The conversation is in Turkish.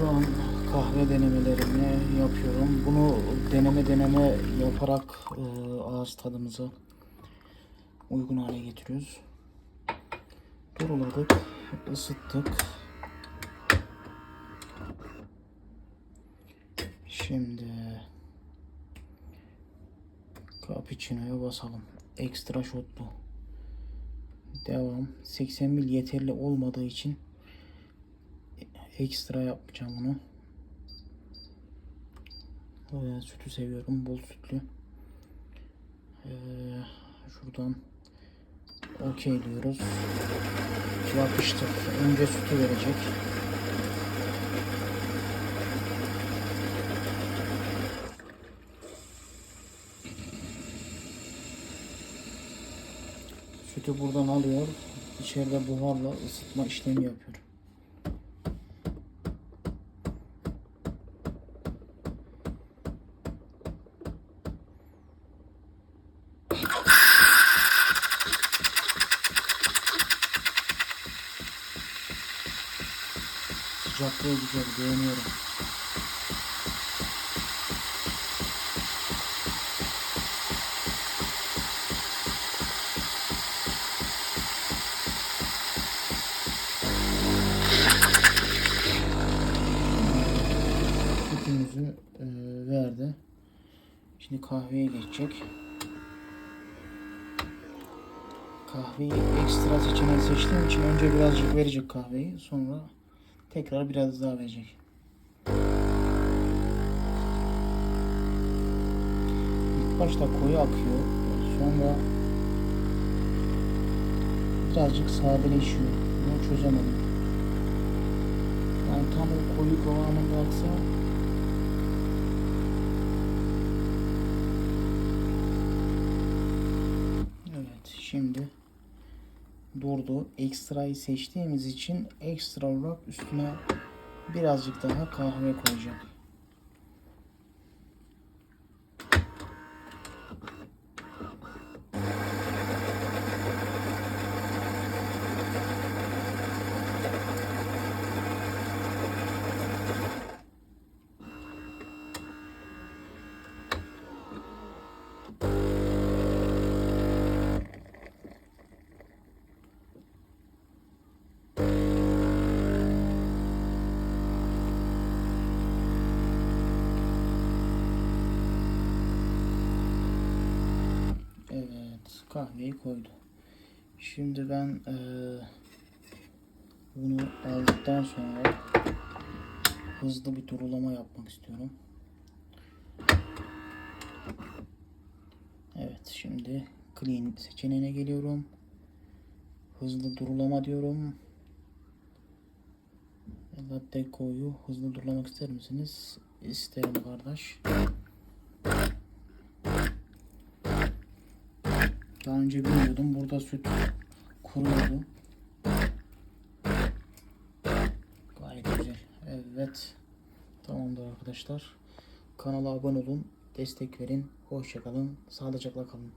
Şu an kahve denemelerimi yapıyorum. Bunu deneme deneme yaparak e, ağız tadımızı uygun hale getiriyoruz. Duruladık, ısıttık. Şimdi cappuccino'ya basalım. Ekstra shotlu. Devam. 80 ml yeterli olmadığı için ekstra yapacağım onu. Ee, sütü seviyorum. Bol sütlü. Ee, şuradan okey diyoruz. Yapıştık. Önce sütü verecek. Sütü buradan alıyor. İçeride buharla ısıtma işlemi yapıyor. Sıcaklığı güzel beğeniyorum. Sütümüzü e, verdi. Şimdi kahveye geçecek. Kahveyi ekstra seçeneği seçtiğim için önce birazcık verecek kahveyi. Sonra tekrar biraz daha verecek. İlk başta koyu akıyor. Sonra birazcık sadeleşiyor. Bunu çözemedim. Yani tam o koyu kıvamında aksa Evet şimdi durdu. Ekstrayı seçtiğimiz için ekstra olarak üstüne birazcık daha kahve koyacak. Evet kahveyi koydu. Şimdi ben eee, bunu aldıktan sonra hızlı bir durulama yapmak istiyorum. Evet şimdi clean seçeneğine geliyorum. Hızlı durulama diyorum. Latte koyu hızlı durulamak ister misiniz? İsterim kardeş. Daha önce bilmiyordum. Burada süt kuruyordu. Gayet güzel. Evet. Tamamdır arkadaşlar. Kanala abone olun. Destek verin. Hoşçakalın. Sağlıcakla kalın.